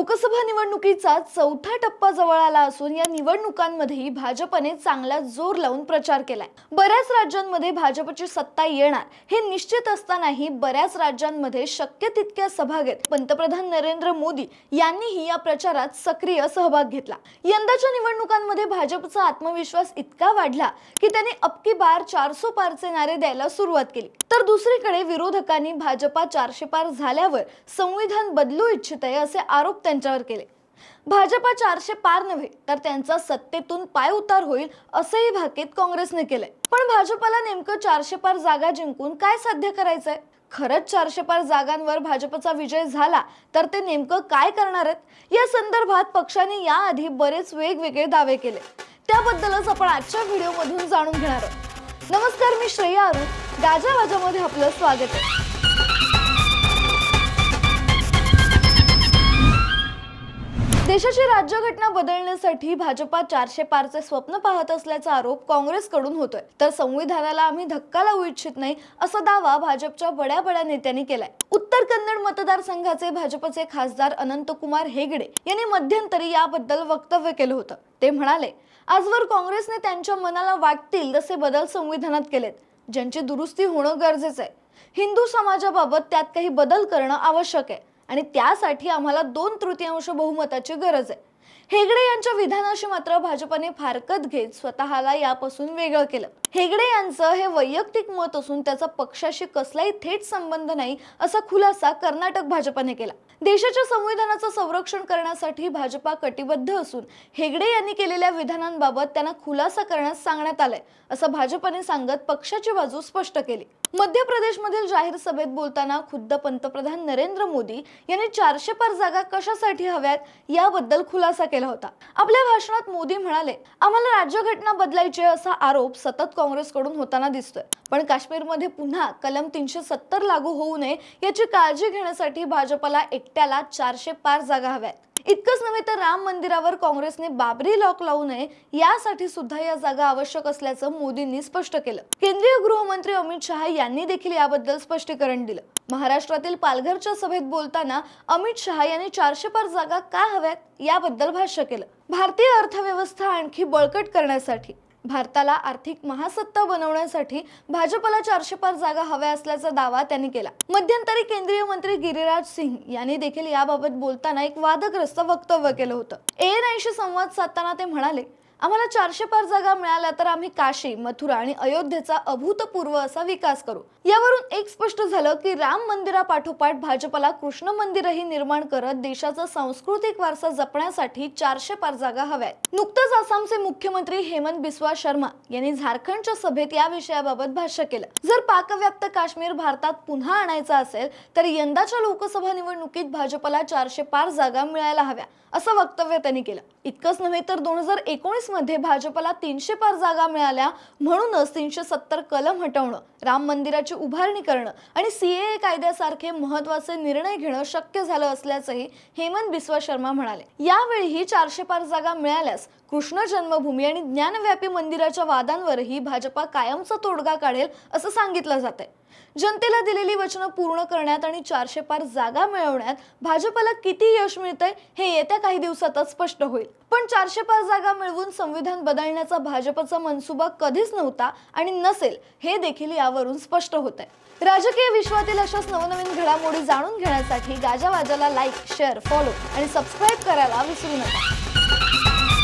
लोकसभा निवडणुकीचा चौथा टप्पा जवळ आला असून या निवडणुकांमध्येही भाजपने चांगला जोर लावून प्रचार केलाय. बऱ्याच राज्यांमध्ये भाजपची सत्ता येणार हे निश्चित असतानाही बऱ्याच राज्यांमध्ये शक्य तितक्या सभा घेत पंतप्रधान नरेंद्र मोदी यांनीही या प्रचारात सक्रिय सहभाग घेतला. यंदाच्या निवडणुकांमध्ये भाजपचा आत्मविश्वास इतका वाढला की त्यांनी अबकी बार चारसो पारचे नारे द्यायला सुरुवात केली. तर दुसरीकडे विरोधकांनी भाजपा चारशे पार झाल्यावर संविधान बदलू इच्छित आहे असे आरोप त्यांच्यावर केले. भाजपा चारशे पार नव्हे तर त्यांचा सत्तेतून पाय उतार होईल असंही भाकीत काँग्रेसने केलंय. पण भाजपाला नेमकं चारशे पार जागा जिंकून काय साध्य करायचंय? खरंच चारशे पार जागांवर भाजपचा विजय झाला तर ते नेमकं काय करणार आहेत? या संदर्भात पक्षाने याआधी बरेच वेगवेगळे दावे केले. त्याबद्दलच आपण आजच्या व्हिडिओमधून जाणून घेणार आहोत. नमस्कार मी श्रेया अरुण. गाजावाजामध्ये आपलं स्वागत आहे. देशाची राज्यघटना बदलण्यासाठी भाजपा चारशे पारचे स्वप्न पाहत असल्याचा आरोप काँग्रेसकडून होतोय. तर संविधानाला आम्ही धक्का लावू इच्छित नाही असा दावा भाजपच्या बड्या बड्या नेत्यांनी केलाय. उत्तर कन्नड मतदारसंघाचे भाजपचे खासदार अनंतकुमार हेगडे यांनी मध्यंतरी याबद्दल वक्तव्य केलं होतं. ते म्हणाले आजवर काँग्रेसने त्यांच्या मनाला वाटतील तसे बदल संविधानात केलेत. ज्यांची दुरुस्ती होणं गरजेचं आहे. हिंदू समाजाबाबत त्यात काही बदल करणं आवश्यक आहे. आणि त्यासाठी आम्हाला दोन तृतीयांश बहुमताची गरज आहे. हेगडे यांच्या विधानाशी मात्र भाजपने फारकत घेत स्वतःला यापासून वेगळं केलं. हेगडे यांचं हे वैयक्तिक मत असून त्याचा पक्षाशी कसलाही थेट संबंध नाही असा खुलासा कर्नाटक भाजपने केला. देशाच्या संविधानाचं संरक्षण करण्यासाठी भाजपा कटिबद्ध असून हेगडे यांनी केलेल्या विधानांबाबत त्यांना खुलासा करण्यास सांगण्यात आलंय असं भाजपने सांगत पक्षाची बाजू स्पष्ट केली. मध्य प्रदेशमधील जाहीर सभेत बोलताना खुद्द पंतप्रधान नरेंद्र मोदी यांनी चारशे पर जागा कशासाठी हव्यात याबद्दल खुलासा केला होता. आपल्या भाषणात मोदी म्हणाले आम्हाला राज्यघटना बदलायची आहे असा आरोप सतत काँग्रेसकडून होताना दिसतोय. पण काश्मीरमध्ये पुन्हा कलम तीनशे सत्तर लागू होऊ नये याची काळजी घेण्यासाठी भाजपला एकट्याला चारशे पार जागा हव्यात. इतकंच नव्हे तर राम मंदिरावर काँग्रेसने बाबरी लॉक लावू नये यासाठी सुद्धा या जागा आवश्यक असल्याचं मोदींनी स्पष्ट केलं. केंद्रीय गृहमंत्री अमित शहा यांनी देखील याबद्दल स्पष्टीकरण दिलं. महाराष्ट्रातील पालघरच्या सभेत बोलताना अमित शहा यांनी चारशे पार जागा का हव्यात याबद्दल भाष्य केलं. भारतीय अर्थव्यवस्था आणखी बळकट करण्यासाठी भारताला आर्थिक महासत्ता बनवण्यासाठी भाजपला चारशे पार जागा हव्या असल्याचा दावा त्यांनी केला. मध्यंतरी केंद्रीय मंत्री गिरिराज सिंग यांनी देखील याबाबत बोलताना एक वादग्रस्त वक्तव्य केलं होतं. एन आयशी संवाद साधताना ते म्हणाले आम्हाला चारशे पार जागा मिळाल्या तर आम्ही काशी मथुरा आणि अयोध्येचा अभूतपूर्व असा विकास करू. यावरून एक स्पष्ट झालं की राम मंदिरापाठोपाठ भाजपला कृष्ण मंदिरही निर्माण करत देशाचा सांस्कृतिक वारसा जपण्यासाठी चारशे पार जागा हव्यात. नुकतंच आसामचे मुख्यमंत्री हेमंत बिस्वा शर्मा यांनी झारखंडच्या सभेत या विषयाबाबत भाष्य केलं. जर पाकव्याप्त काश्मीर भारतात पुन्हा आणायचा असेल तर यंदाच्या लोकसभा निवडणुकीत भाजपला चारशे पार जागा मिळायला हव्या असं वक्तव्य त्यांनी केलं. इतकंच नव्हे तर दोन हजार एकोणीस मध्ये भाजपला तीनशे पार जागा मिळाल्या म्हणूनच तीनशे सत्तर कलम हटवणं राम मंदिराची उभारणी करणं आणि सीएए कायद्यासारखे महत्त्वाचे निर्णय घेणं शक्य झालं असल्याचंही हेमंत बिस्वा शर्मा म्हणाले. यावेळीही चारशे पार जागा मिळाल्यास कृष्ण जन्मभूमी आणि ज्ञानव्यापी मंदिराच्या वादांवरही भाजपा कायमचा तोडगा काढेल असं सांगितलं जात आहे जनतेला दिलेली वचनं पूर्ण करण्यात आणि चारशे पार जागा मिळवण्यात भाजपला किती यश मिळतंय हे येत्या काही दिवसातच स्पष्ट होईल. पण चारशे पार जागा मिळवून संविधान बदलण्याचा भाजपचा मनसुबा कधीच नव्हता आणि नसेल हे देखील यावरून स्पष्ट होत आहे राजकीय विश्वातील अशाच नवनवीन घडामोडी जाणून घेण्यासाठी गाजावाजाला लाईक शेअर फॉलो आणि सबस्क्राईब करायला विसरू नका.